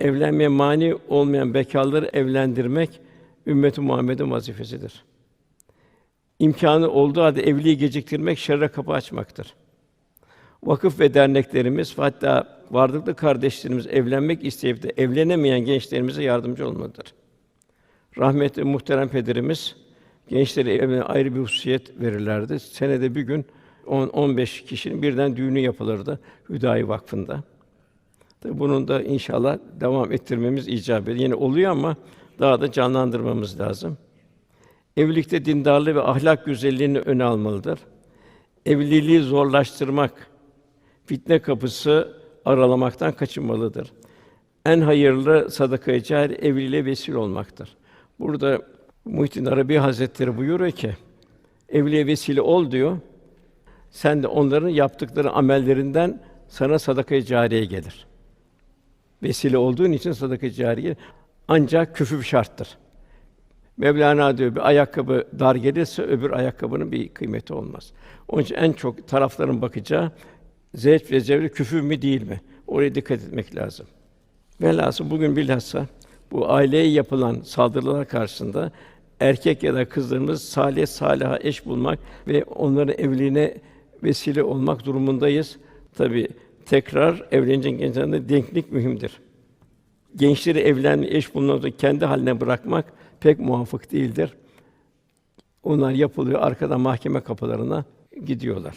Evlenmeye mani olmayan bekârları evlendirmek ümmet-i Muhammed'in vazifesidir. İmkanı olduğu halde evliliği geciktirmek şerre kapı açmaktır. Vakıf ve derneklerimiz hatta varlıklı kardeşlerimiz evlenmek isteyip de evlenemeyen gençlerimize yardımcı olmalıdır. Rahmetli muhterem pederimiz gençlere evine ayrı bir hususiyet verirlerdi. Senede bir gün 10-15 kişinin birden düğünü yapılırdı Hüdayi Vakfı'nda. Tabii bunun da inşallah devam ettirmemiz icap ediyor. Yine oluyor ama daha da canlandırmamız lazım. Evlilikte dindarlığı ve ahlak güzelliğini öne almalıdır. Evliliği zorlaştırmak, fitne kapısı aralamaktan kaçınmalıdır. En hayırlı sadaka-i evliliğe vesile olmaktır. Burada Muhittin Arabi Hazretleri buyuruyor ki evliliğe vesile ol diyor. Sen de onların yaptıkları amellerinden sana sadaka-i cariye gelir. Vesile olduğun için sadaka-i cariye ancak küfür şarttır. Mevlana diyor bir ayakkabı dar gelirse öbür ayakkabının bir kıymeti olmaz. Onun için en çok tarafların bakacağı zevk ve zevk küfür mü değil mi? Oraya dikkat etmek lazım. Velhasıl bugün bilhassa bu aileye yapılan saldırılar karşısında erkek ya da kızlarımız salih salaha eş bulmak ve onların evliliğine vesile olmak durumundayız. Tabi tekrar evlenecek gençlerde denklik mühimdir. Gençleri evlenme, eş bulmakta kendi haline bırakmak pek muvafık değildir. Onlar yapılıyor, arkada mahkeme kapılarına gidiyorlar.